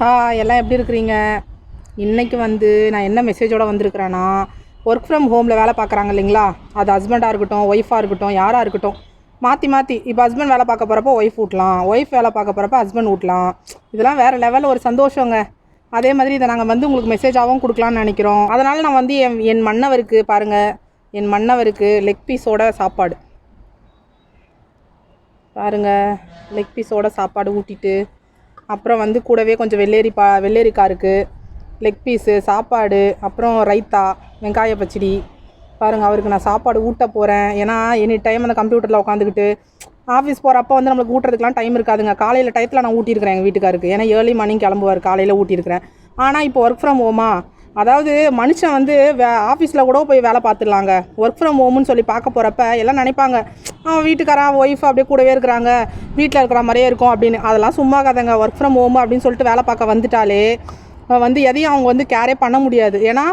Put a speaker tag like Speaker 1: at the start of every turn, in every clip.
Speaker 1: ஹா எல்லாம் எப்படி இருக்கிறீங்க? இன்றைக்கி வந்து நான் என்ன மெசேஜோடு வந்திருக்கிறேன்னா ஒர்க் ஃப்ரம் ஹோமில் வேலை பார்க்குறாங்க இல்லைங்களா? அது ஹஸ்பண்டாக இருக்கட்டும் ஒய்ஃபாக இருக்கட்டும் யாராக இருக்கட்டும். மாற்றி மாற்றி இப்போ ஹஸ்பண்ட் வேலை பார்க்க போகிறப்ப ஒய்ஃப் ஊட்டலாம். ஒய்ஃப் வேலை பார்க்க போகிறப்ப ஹஸ்பண்ட் ஊட்டலாம். இதெல்லாம் வேறு லெவலில் ஒரு சந்தோஷங்க. அதே மாதிரி இதை நாங்கள் வந்து உங்களுக்கு மெசேஜாகவும் கொடுக்கலான்னு நினைக்கிறோம். அதனால் நான் வந்து என் என் மன்னவருக்கு பாருங்கள் என் மன்னவருக்கு லெக் பீஸோட சாப்பாடு. பாருங்கள் லெக் பீஸோட சாப்பாடு ஊட்டிட்டு அப்புறம் வந்து கூடவே கொஞ்சம் வெள்ளேரி பா வெள்ளேரிக்காய் இருக்குது லெக் பீஸு சாப்பாடு அப்புறம் ரைத்தா வெங்காய பச்சடி. பாருங்கள் அவருக்கு நான் சாப்பாடு ஊட்ட போகிறேன் ஏன்னா எனி டைம் அந்த கம்ப்யூட்டரில் உட்காந்துக்கிட்டு ஆஃபீஸ் போகிறப்ப வந்து நம்மளுக்கு ஊட்டுறதுக்குலாம் டைம் இருக்காதுங்க. காலையில் டயத்தில் நான் ஊட்டியிருக்கிறேன் எங்கள் வீட்டுக்காருக்கு. ஏன்னா ஏர்லி மார்னிங் கிளம்புவார் காலையில் ஊட்டியிருக்கிறேன். ஆனால் இப்போ ஒர்க் ஃப்ரம் ஹோமா அதாவது மனுஷன் வந்து வே ஆஃபீஸில் கூட போய் வேலை பார்த்துடலாங்க. ஒர்க் ஃப்ரம் ஹோம்னு சொல்லி பார்க்க போகிறப்ப எல்லாம் நினைப்பாங்க அவன் வீட்டுக்காரன் ஒய்ஃப் அப்படியே கூடவே இருக்கிறாங்க. வீட்டில் இருக்கிற மாதிரியே இருக்கும் அப்படின்னு. அதெல்லாம் சும்மா கதைங்க ஒர்க் ஃப்ரம் ஹோம் அப்படின்னு சொல்லிட்டு வேலை பார்க்க வந்துட்டாலே வந்து எதையும் அவங்க வந்து கேரே பண்ண முடியாது. ஏன்னா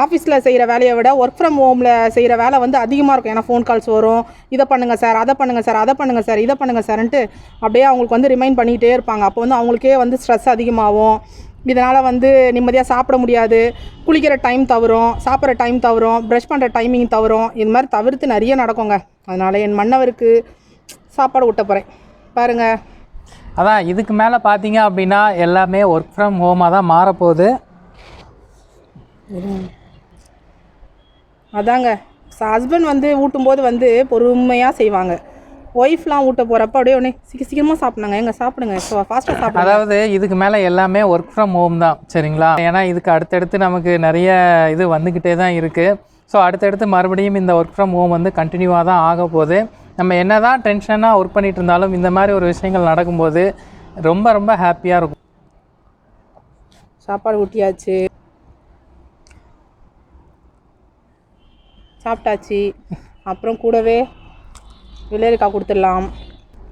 Speaker 1: ஆஃபீஸில் செய்கிற வேலையை விட ஒர்க் ஃப்ரம் ஹோமில் செய்கிற வேலை வந்து அதிகமாக இருக்கும். ஏன்னா ஃபோன் கால்ஸ் வரும். இதை பண்ணுங்கள் சார் அதை பண்ணுங்கள் சார் அதை பண்ணுங்கள் சார் இதை பண்ணுங்கள் சார்ன்ட்டு அப்படியே அவங்களுக்கு வந்து ரிமைண்ட் பண்ணிக்கிட்டே இருப்பாங்க. அப்போ வந்து அவங்களுக்கே வந்து ஸ்ட்ரெஸ் அதிகமாகும். இதனால் வந்து நிம்மதியாக சாப்பிட முடியாது. குளிக்கிற டைம் தவறும் சாப்பிட்ற டைம் தவறும் ப்ரஷ் பண்ணுற டைமிங் தவறும் இது மாதிரி தவிர்த்து நிறைய நடக்குங்க. அதனால் என் மன்னவருக்கு சாப்பாடு ஊட்ட போகிறேன் பாருங்கள்
Speaker 2: அதான் இதுக்கு மேலே பார்த்தீங்க அப்படின்னா எல்லாமே ஒர்க் ஃப்ரம் ஹோமாக தான் மாறப்போகுது.
Speaker 1: அதாங்க. ஹஸ்பண்ட் வந்து ஊட்டும்போது வந்து பொறுமையாக செய்வாங்க. ஒய்ஃப்லாம் ஊட்ட போகிறப்ப அப்படியே உடனே சீக்கிரம் சீக்கிரமாக சாப்பிடுங்க எங்க சாப்பிடுங்க ஃபாஸ்ட்டாக சாப்பிடுங்க.
Speaker 2: அதாவது இதுக்கு மேலே எல்லாமே ஒர்க் ஃப்ரம் ஹோம் தான் சரிங்களா? ஏன்னா இதுக்கு அடுத்தடுத்து நமக்கு நிறைய இது வந்துக்கிட்டே தான் இருக்குது ஸோ அடுத்தடுத்து மறுபடியும் இந்த ஒர்க் ஃப்ரம் ஹோம் வந்து கண்டினியூவாக தான் ஆக போகுது. நம்ம என்ன தான் டென்ஷனாக ஒர்க் பண்ணிட்டு இருந்தாலும் இந்த மாதிரி ஒரு விஷயங்கள் நடக்கும்போது ரொம்ப ரொம்ப ஹாப்பியாக இருக்கும்.
Speaker 1: சாப்பாடு ஊட்டியாச்சு. சாப்பிட்டாச்சு. அப்புறம் கூடவே வெள்ளரிக்காய் கொடுத்துடலாம்.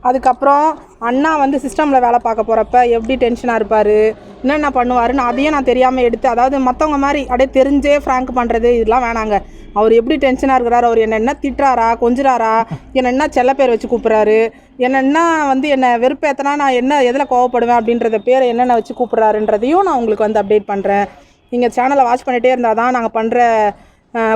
Speaker 1: அதுக்கப்புறம் அண்ணா வந்து சிஸ்டமில் வேலை பார்க்க போகிறப்ப எப்படி டென்ஷனாக இருப்பார் என்னென்ன பண்ணுவாருன்னு அதையும் நான் தெரியாமல் எடுத்து அதாவது மற்றவங்க மாதிரி அப்படியே தெரிஞ்சே ஃப்ராங்க் பண்ணுறது இதெல்லாம் வேணாங்க. அவர் எப்படி டென்ஷனாக இருக்கிறாரு அவர் என்ன என்ன திட்டுறாரா கொஞ்சிறாரா என்னென்ன செல்ல பேர் வச்சு கூப்பிட்றாரு என்னென்ன வந்து என்னை வெறுப்பேத்தனா நான் என்ன எதில் கோவப்படுவேன் அப்படின்றத பேரை என்னென்ன வச்சு கூப்பிட்றாருன்றதையும் நான் உங்களுக்கு வந்து அப்டேட் பண்ணுறேன் நீங்கள் சேனலை வாட்ச் பண்ணிகிட்டே இருந்தால் தான் நாங்கள் பண்ணுற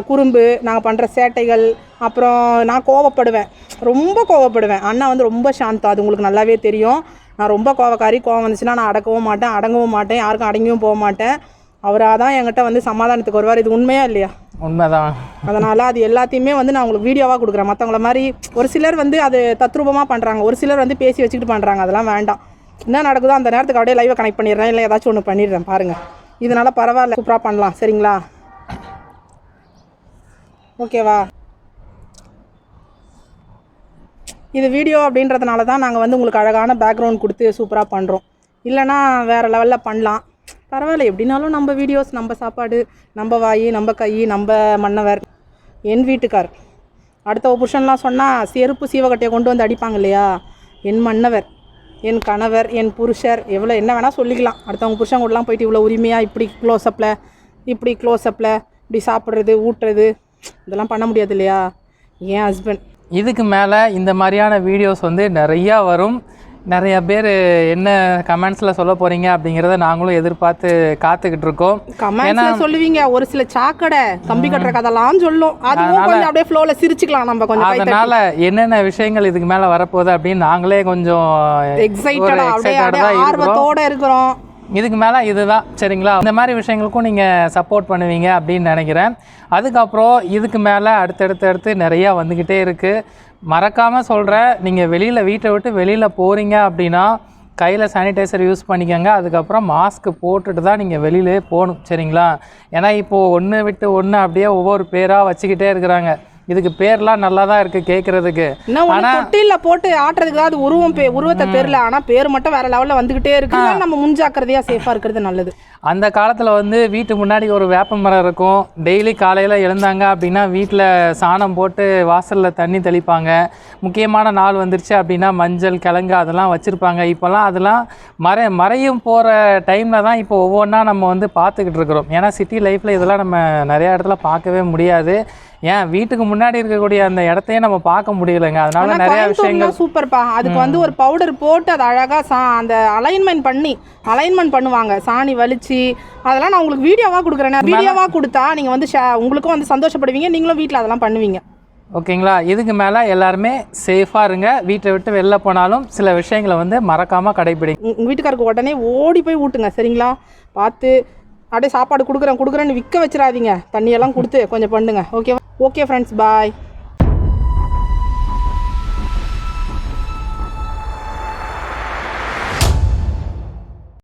Speaker 1: குறும்பு நாங்கள் பண்ணுற சேட்டைகள் அப்புறம் நான் கோவப்படுவேன். ரொம்ப கோவப்படுவேன். அண்ணா வந்து ரொம்ப சாந்தம். அது உங்களுக்கு நல்லாவே தெரியும். நான் ரொம்ப கோவக்காரி கோவம் வந்துச்சுன்னா நான் அடக்கவும் மாட்டேன் அடங்கவும் மாட்டேன். யாருக்கும் அடங்கியும் போக மாட்டேன். அவராக தான் என்கிட்ட வந்து சமாதானத்துக்கு வருவார். இது உண்மையா இல்லையா?
Speaker 2: உண்மைதான்.
Speaker 1: அதனால் அது எல்லாத்தையுமே வந்து நான் உங்களுக்கு வீடியோவாக கொடுக்குறேன். மற்றவங்கள மாதிரி ஒரு சிலர் வந்து அது தத்ரூபமாக பண்ணுறாங்க ஒரு சிலர் வந்து பேசி வச்சுக்கிட்டு பண்ணுறாங்க அதெல்லாம் வேண்டாம். என்ன நடக்குதோ அந்த நேரத்துக்கு அப்படியே லைவை கனெக்ட் பண்ணிடுறேன். இல்லை ஏதாச்சும் ஒன்று பண்ணிடுறேன். பாருங்கள் இதனால் பரவாயில்ல. சூப்பராக பண்ணலாம். சரிங்களா? ஓகேவா? இது வீடியோ அப்படின்றதுனால தான் நாங்கள் வந்து உங்களுக்கு அழகான பேக்ரவுண்ட் கொடுத்து சூப்பராக பண்ணுறோம் இல்லைனா வேறு லெவலில் பண்ணலாம். பரவாயில்ல எப்படினாலும் நம்ம வீடியோஸ் நம்ம சாப்பாடு நம்ம வாய் நம்ம கை நம்ம மன்னவர் என் வீட்டுக்கார். அடுத்த புருஷன்லாம் சொன்னால் செருப்பு சீவகட்டையை கொண்டு வந்து அடிப்பாங்க இல்லையா? என் மன்னவர் என் கணவர் என் புருஷர் எவ்வளோ என்ன வேணால் சொல்லிக்கலாம். அடுத்தவங்க புருஷன் கூடலாம் போயிட்டு இவ்வளோ உரிமையாக இப்படி க்ளோஸ்அப்பில் இப்படி க்ளோஸ்அப்பில் இப்படி சாப்பிட்றது ஊட்டுறது இதெல்லாம் பண்ண முடியாது இல்லையா என் ஹஸ்பண்ட்
Speaker 2: இதுக்கு மேலே இந்த மாதிரியான வீடியோஸ் வந்து நிறையா வரும். நிறைய பேர் என்ன கமெண்ட்ஸில் சொல்ல போகிறீங்க அப்படிங்கிறத நாங்களும் எதிர்பார்த்து காத்துக்கிட்டு இருக்கோம்.
Speaker 1: கமெண்ட்ஸ்ல சொல்லுவீங்க ஒரு சில சாக்கடை கம்பி கட்டுற கதெல்லாம் சொல்லும். அதுவும் கொஞ்சம் அப்படியே ஃப்ளோல சிரிச்சுக்கலாம் நம்ம கொஞ்சம்
Speaker 2: அதனால என்னென்ன விஷயங்கள் இதுக்கு மேலே வரப்போகுது அப்படின்னு நாங்களே கொஞ்சம்
Speaker 1: எக்ஸைட்டடா
Speaker 2: ஒரு
Speaker 1: அப்படியே ஆர்வத்தோட இருக்கிறோம்.
Speaker 2: இதுக்கு மேலே இதுதான் சரிங்களா? இந்த மாதிரி விஷயங்களுக்கும் நீங்கள் சப்போர்ட் பண்ணுவீங்க அப்படின்னு நினைக்கிறேன். அதுக்கப்புறம் இதுக்கு மேலே அடுத்தடுத்து அடுத்து நிறையா வந்துக்கிட்டே இருக்குது மறக்காமல் சொல்கிறேன் நீங்கள் வெளியில் வீட்டை விட்டு வெளியில் போகிறீங்க அப்படின்னா கையில் சானிடைசர் யூஸ் பண்ணிக்கோங்க. அதுக்கப்புறம் மாஸ்க் போட்டுட்டு தான் நீங்கள் வெளியிலே போகணும் சரிங்களா? ஏன்னா இப்போது ஒன்று விட்டு ஒன்று அப்படியே ஒவ்வொரு பேராக வச்சுக்கிட்டே இருக்கிறாங்க. இதுக்கு பேர்லாம் நல்லா தான் இருக்குது கேட்குறதுக்கு
Speaker 1: ஒண்ணு தொட்டில போட்டு ஆட்டுறதுக்கு அது உருவம் பே உருவத்தை பேர்ல ஆனா பேர் மட்டும் வேற லெவல்ல வந்துகிட்டே இருக்கு. நம்ம முன்ஜாக்கிரதையா சேஃபா இருக்கிறது நல்லது.
Speaker 2: அந்த காலத்தில் வந்து வீட்டு முன்னாடி ஒரு வேப்ப மரம் இருக்கும். டெய்லி காலையில் எழுந்தாங்க அப்படின்னா வீட்டில் சாணம் போட்டு வாசலில் தண்ணி தெளிப்பாங்க. முக்கியமான நாள் வந்துருச்சு அப்படின்னா மஞ்சள் கிழங்கு அதெல்லாம் வச்சுருப்பாங்க. இப்போல்லாம் அதெல்லாம் மறை மறையும் போகிற டைமில் தான் இப்போ ஒவ்வொன்றா நம்ம வந்து பார்த்துக்கிட்டு இருக்கிறோம். ஏன்னா சிட்டி லைஃப்பில் இதெல்லாம் நம்ம நிறையா இடத்துல பார்க்கவே முடியாது. ஏன்? வீட்டுக்கு முன்னாடி இருக்கக்கூடிய அந்த இடத்தையே நம்ம பார்க்க முடியலைங்க. அதனால நிறையா விஷயங்கள்
Speaker 1: சூப்பர்ப்பா அதுக்கு வந்து ஒரு பவுடர் போட்டு அதை அழகா சா அந்த அலைன்மெண்ட் பண்ணி அலைன்மெண்ட் பண்ணுவாங்க. சாணி வலிச்சு அதெல்லாம் நான் உங்களுக்கு வீடியோவா கொடுக்குறேன். வீடியோவா கொடுத்தா நீங்க வந்து share- உங்களுக்கும் வந்து சந்தோஷப்படுவீங்க நீங்களும் வீட்டில் அதெல்லாம் பண்ணுவீங்க.
Speaker 2: ஓகேங்களா? இதுக்கு மேலே எல்லாருமே சேஃபாக இருங்க. வீட்டை விட்டு வெளில போனாலும் சில விஷயங்களை வந்து மறக்காமல் கடைபிடிங்க
Speaker 1: உங்க வீட்டுக்காருக்கு உடனே ஓடி போய் ஊட்டுங்க சரிங்களா? பார்த்து அப்படியே சாப்பாடு கொடுக்குறேன் கொடுக்குறேன்னு விற்க வச்சிடாதீங்க. தண்ணியெல்லாம் கொடுத்து கொஞ்சம் பண்ணுங்க. Okay okay friends bye